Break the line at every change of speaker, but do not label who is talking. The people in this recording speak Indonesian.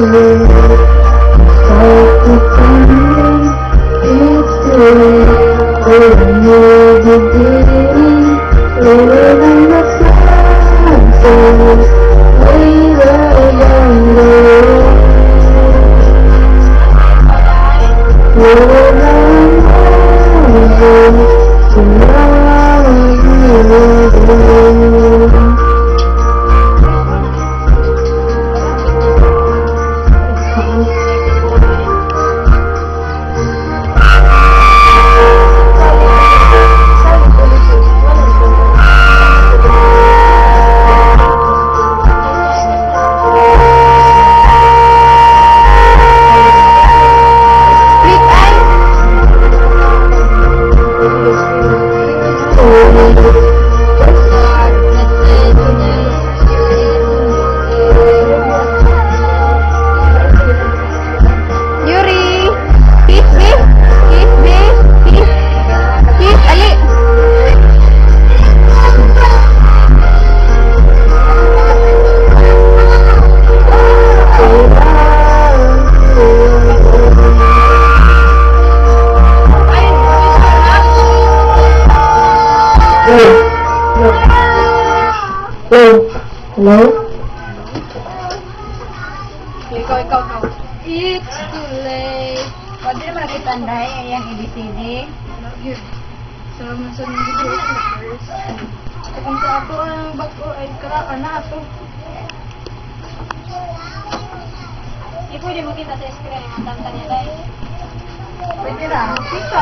Oh, Thank you.
Hello?
Ikaw, ikaw. It's too late. Pwede naman nakita anday yung ABCD. Sa mga video first. Kung sa ako ang bago ay na ato.
Pwede mo kita sa screen ang tanta dahil.
Pwede. Kita.